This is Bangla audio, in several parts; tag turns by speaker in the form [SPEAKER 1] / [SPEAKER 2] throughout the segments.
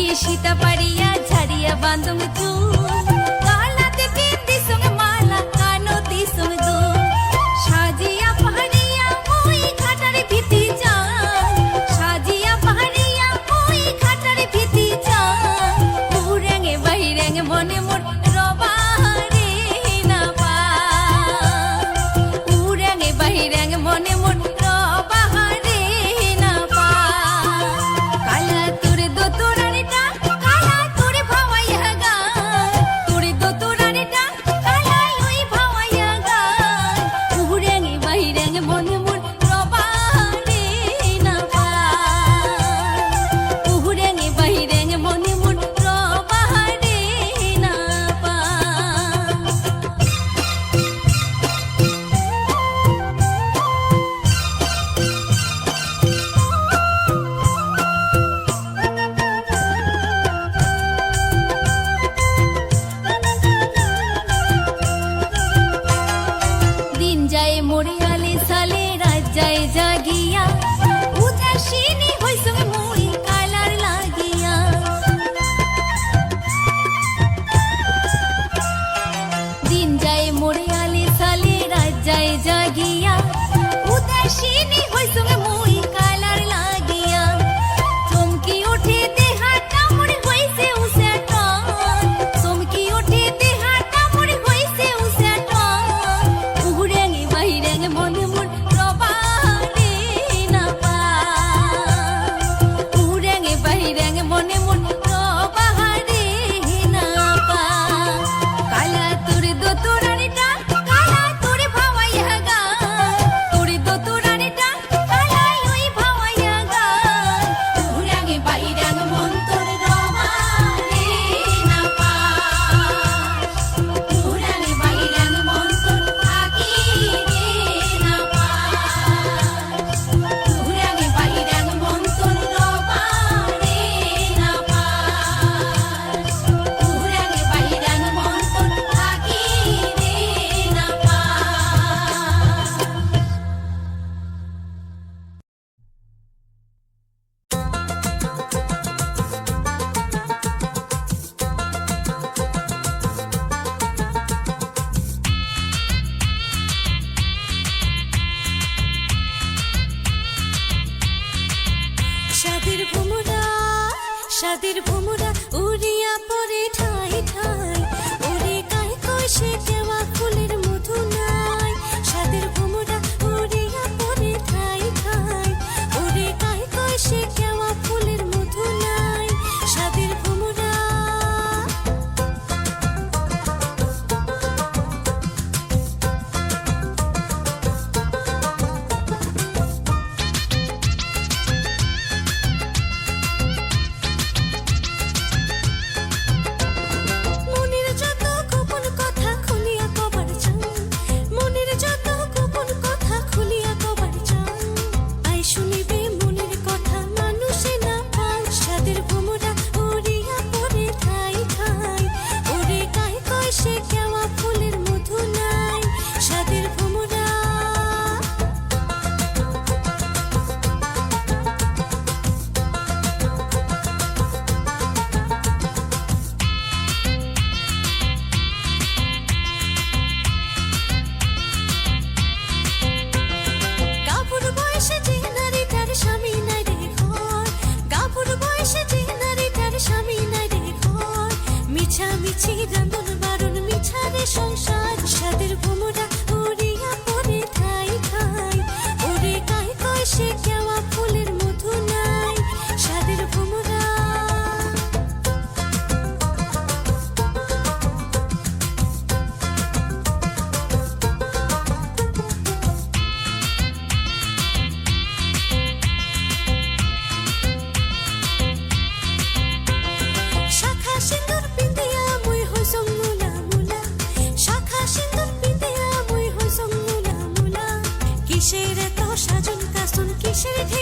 [SPEAKER 1] দেখি সীতা পারিয়া ঝাড়িয়া বান্ধব চুল।
[SPEAKER 2] সাদের ভোমরা
[SPEAKER 3] should it be?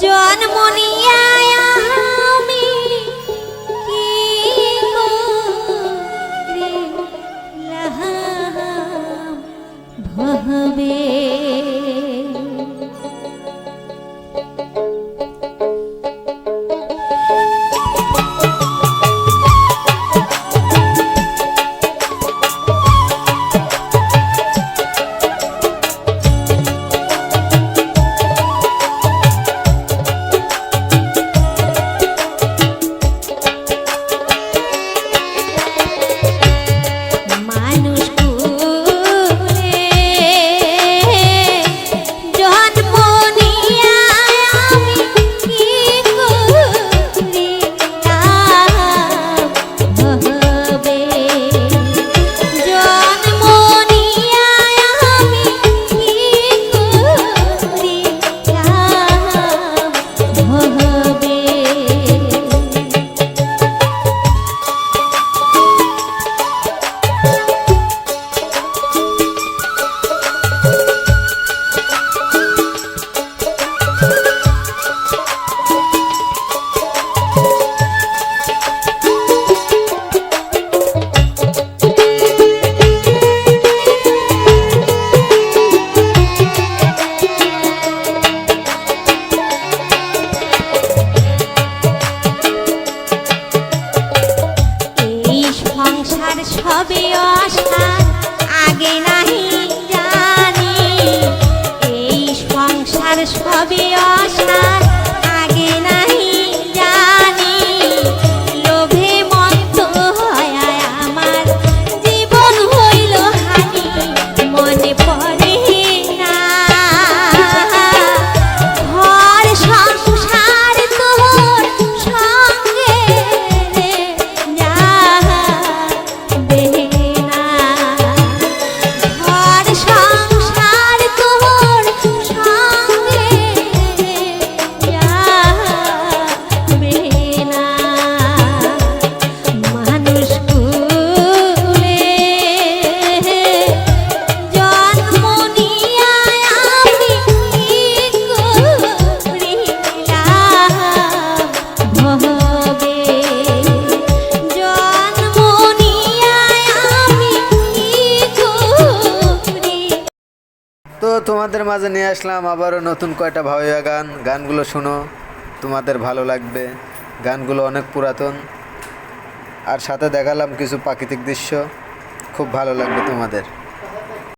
[SPEAKER 1] Chuẩn. তোমাদের মাঝে নিয়ে আসলাম আবারও নতুন কয়টা ভাবিয়া গান। গানগুলো শোনো, তোমাদের ভালো লাগবে। গানগুলো অনেক পুরাতন। আর সাথে দেখালাম কিছু প্রাকৃতিক দৃশ্য। খুব ভালো লাগবে তোমাদের।